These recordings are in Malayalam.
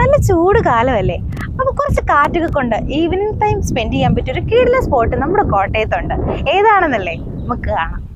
നല്ല ചൂട് കാലമല്ലേ? അപ്പോൾ കുറച്ച് കാറ്റൊക്കെ കൊണ്ട് ഈവനിങ് ടൈം സ്പെൻഡ് ചെയ്യാൻ പറ്റിയ ഒരു കീഴിലെ സ്പോട്ട് നമ്മുടെ കോട്ടയത്തുണ്ട്. ഏതാണെന്നല്ലേ? നമുക്ക് കാണാം.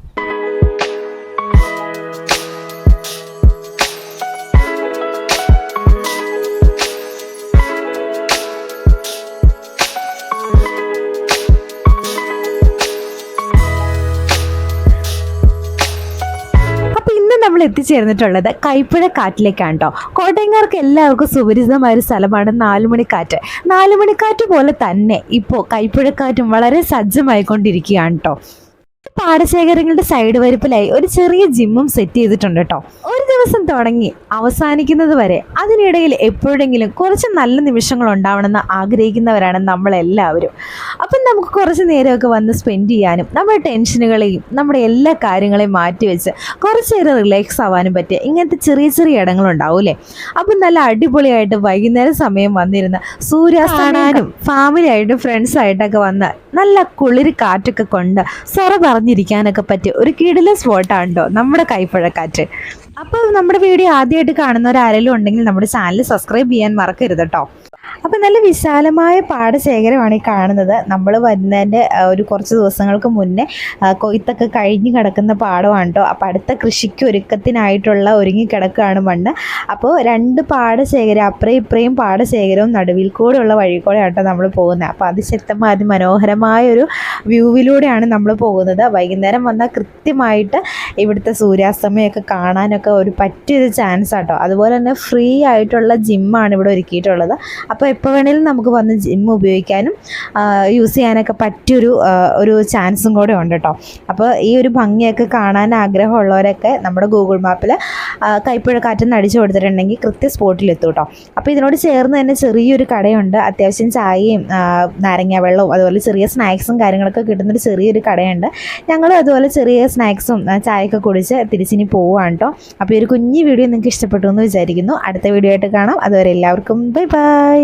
എത്തിച്ചേർന്നിട്ടുള്ളത് കൈപ്പുഴ കാറ്റിലേക്കാണ് കേട്ടോ കോട്ടയംകാർക്ക് എല്ലാവർക്കും സുപരിചിതമായ ഒരു സ്ഥലമാണ് നാലുമണിക്കാറ്റ്. നാലുമണിക്കാറ്റ് പോലെ തന്നെ ഇപ്പോൾ കൈപ്പുഴക്കാറ്റും വളരെ സജ്ജമായിക്കൊണ്ടിരിക്കുകയാണ് കേട്ടോ പാടശേഖരങ്ങളുടെ സൈഡ് വരിപ്പിലായി ഒരു ചെറിയ ജിമ്മും സെറ്റ് ചെയ്തിട്ടുണ്ട് കേട്ടോ ദിവസം തുടങ്ങി അവസാനിക്കുന്നത് വരെ അതിനിടയിൽ എപ്പോഴെങ്കിലും കുറച്ച് നല്ല നിമിഷങ്ങൾ ഉണ്ടാവണമെന്ന് ആഗ്രഹിക്കുന്നവരാണ് നമ്മളെല്ലാവരും. അപ്പം നമുക്ക് കുറച്ച് നേരമൊക്കെ വന്ന് സ്പെൻഡ് ചെയ്യാനും നമ്മുടെ ടെൻഷനുകളെയും നമ്മുടെ എല്ലാ കാര്യങ്ങളെയും മാറ്റിവെച്ച് കുറച്ച് നേരം റിലാക്സ് ആവാനും പറ്റിയ ഇങ്ങനത്തെ ചെറിയ ചെറിയ ഇടങ്ങളുണ്ടാവും അല്ലേ? അപ്പം നല്ല അടിപൊളിയായിട്ട് വൈകുന്നേരം സമയം വന്നിരുന്ന് സൂര്യാസ്തമാനും ഫാമിലി ആയിട്ടും ഫ്രണ്ട്സ് ആയിട്ടൊക്കെ വന്ന് നല്ല കുളിര് കാറ്റൊക്കെ കൊണ്ട് സൊറ പറഞ്ഞിരിക്കാനൊക്കെ പറ്റിയ ഒരു കിടില സ്പോട്ടാണ് കേട്ടോ നമ്മുടെ കൈപ്പഴക്കാറ്റ്. അപ്പോൾ നമ്മുടെ വീഡിയോ ആദ്യമായിട്ട് കാണുന്നവരാരെങ്കിലും ഉണ്ടെങ്കിൽ നമ്മുടെ ചാനൽ സബ്സ്ക്രൈബ് ചെയ്യാൻ മറക്കരുത് കേട്ടോ. അപ്പോൾ നല്ല വിശാലമായ പാടശേഖരമാണ് ഈ കാണുന്നത്. നമ്മൾ വരുന്നതിന്റെ ഒരു കുറച്ച് ദിവസങ്ങൾക്ക് മുന്നേ കൊയ്ത്തൊക്കെ കഴിഞ്ഞ് കിടക്കുന്ന പാടമാണ് കേട്ടോ അപ്പോൾ അടുത്ത കൃഷിക്ക് ഒരുക്കത്തിനായിട്ടുള്ള ഒരുങ്ങി കിടക്കുകയാണ് മണ്ണ്. അപ്പോൾ രണ്ട് പാടശേഖരം അപ്പുറയും ഇപ്പുറയും പാടശേഖരവും നടുവിൽ കൂടെയുള്ള വഴി കൂടെ ആട്ടോ നമ്മൾ പോകുന്നത്. അപ്പോൾ അതിശക്തമായ അതിമനോഹരമായ ഒരു വ്യൂവിലൂടെയാണ് നമ്മൾ പോകുന്നത്. വൈകുന്നേരം വന്നാൽ കൃത്യമായിട്ട് ഇവിടുത്തെ സൂര്യാസ്തമയമൊക്കെ കാണാനൊക്കെ ഒരു പറ്റിയൊരു ചാൻസ് ആട്ടോ അതുപോലെ തന്നെ ഫ്രീ ആയിട്ടുള്ള ജിമ്മാണ് ഇവിടെ ഒരുക്കിയിട്ടുള്ളത്. അപ്പോൾ എപ്പോൾ വേണേലും നമുക്ക് വന്ന് ജിം ഉപയോഗിക്കാനും യൂസ് ചെയ്യാനൊക്കെ പറ്റിയൊരു ഒരു ചാൻസും കൂടെ ഉണ്ട് കേട്ടോ അപ്പോൾ ഈ ഒരു ഭംഗിയൊക്കെ കാണാൻ ആഗ്രഹമുള്ളവരൊക്കെ നമ്മുടെ ഗൂഗിൾ മാപ്പിൽ കൈപ്പുഴ കാറ്റെന്ന് അടിച്ചു കൊടുത്തിട്ടുണ്ടെങ്കിൽ കൃത്യ സ്പോട്ടിൽ എത്തും കേട്ടോ അപ്പോൾ ഇതിനോട് ചേർന്ന് തന്നെ ചെറിയൊരു കടയുണ്ട്. അത്യാവശ്യം ചായയും നാരങ്ങ വെള്ളവും അതുപോലെ ചെറിയ സ്നാക്സും കാര്യങ്ങളൊക്കെ കിട്ടുന്നൊരു ചെറിയൊരു കടയുണ്ട്. ഞങ്ങൾ അതുപോലെ ചെറിയ സ്നാക്സും ചായയൊക്കെ കുടിച്ച് തിരിച്ചിനി പോവുകയാണ് കേട്ടോ അപ്പോൾ ഈ ഒരു കുഞ്ഞു വീഡിയോ നിങ്ങൾക്ക് ഇഷ്ടപ്പെട്ടു എന്ന് വിചാരിക്കുന്നു. അടുത്ത വീഡിയോ ആയിട്ട് കാണാം. അതുവരെ എല്ലാവർക്കും ബൈ ബൈ.